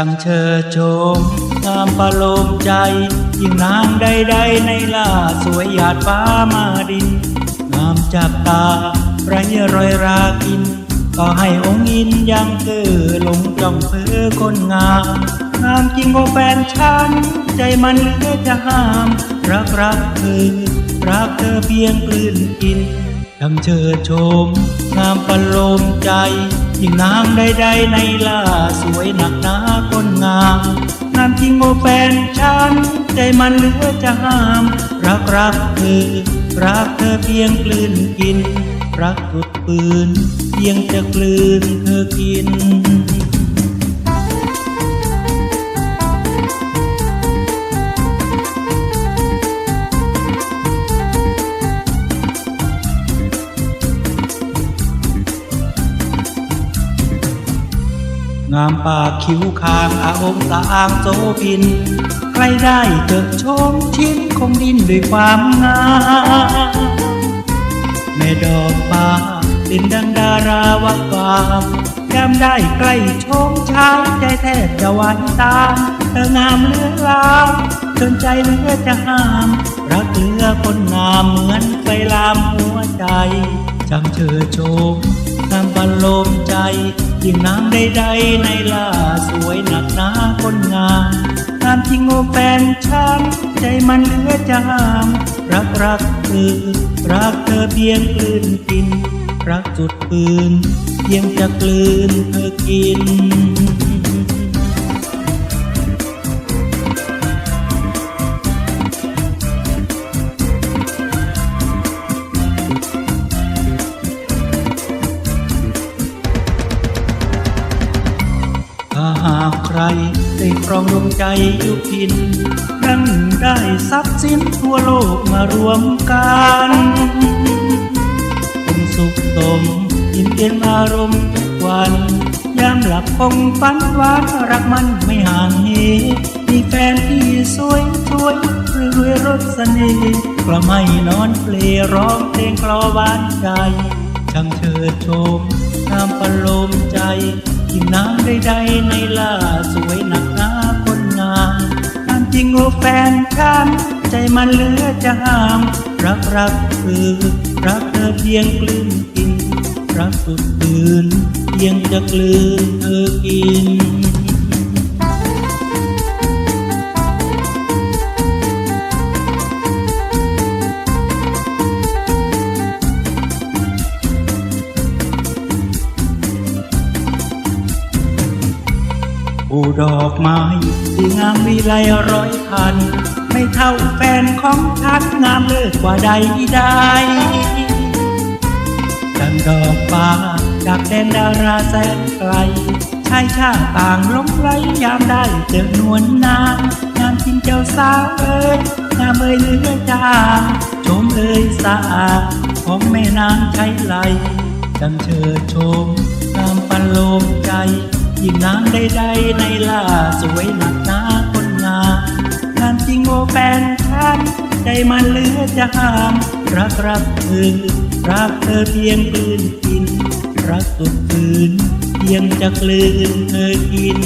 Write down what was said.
ช่างเชิดโชมงามประโลมใจ ยิ่งนางใดๆในล่าสวยหยาดฟ้ามาดิน งามจับตาไรรอยรากิน ก็ให้องค์อินยังเกือหลงจ้องเพื่อคนงาม งามจริงโอแฟนฉัน ใจมันเลือจะห้าม รักรักเธอรักเธอเพียงกลืนกินทั้งเชิดชม งามประโลมใจ ยิ่งนางใดๆในล่าสวยหนักน งามจริงโอแฟนฉันใจมันเหลือจะห้าม รักรักเธอรักเธอเพียงกลืนกิน รักสุดปืนเพียงจะกลืนเธอกินามปากคิ้วคางอาองตาอ่างโสพิน ใครได้เจอชมชิ้นคงดินด้วยความงามแม่ดอกป่าดินดังดาราวะกามยามได้ใกล้ชมชายใจแทบจะหวานตามเธองามเหลือลามจนใจเหลือจะห้าม รักเลือคนงามเหมือนไฟลามหัวใจจำเชิดชม นาโลมใจ ยิ่งน้ำใดๆในล่าสวยหนักหนาคนงามตามที่งโอแฟนฉันใจมันเหลือจะห้าม รักรักเธอรักเธอเพียงกลืนกิน รักจุดปืนเพียงจะกลืนเธอกิน ใครได้ครองดวงใจอยู่พินดังได้ทรัพย์สินทั่วโลกมารวมกันคงสุขสมยิ้มเย็นอารมณ์ทุกวัน ยามหลับคงฝันหวานรักมันไม่ห่างเหมีแฟนที่สวยช่วยรื่อยรสเสน่ห์กระไม่นอนเปลร้องเพลงกลอวานใจช่างเชิดชมงามประโลมใจ กินน้ำใดๆในล่าสวยหนักหนาคนงามตามจริงโอแฟนฉันใจมันเหลือจะห้าม รักรักคือรักเธอเพียงกลืนกิน รักสุดคืนเพียงจะกลืนเธอกิน ดอกไม้ที่งามวิไลร้อยพัน ไม่เท่าแฟนของฉันงามเลิศกว่าใดใดดังดอกฟ้าจากแดนดาราแสนไกลชายชาต่างลงไหลยามได้เจอนวลนางงามจริงเจ้าสาวเอ้ยงามเอ้ยเหลือจางชมเอ้ยสะอาดของแม่นางใช้ไหลดังเชิดชมงามปันโลมใจ ยิ่งนางใดๆในล่าสวยหนักหนาคนงามงามจริงโอแฟนฉันใจมันเหลือจะห้าม รักรักเธอรักเธอเพียงกลืนกิน รักสุดคืนเพียงจะกลืนเธอกิน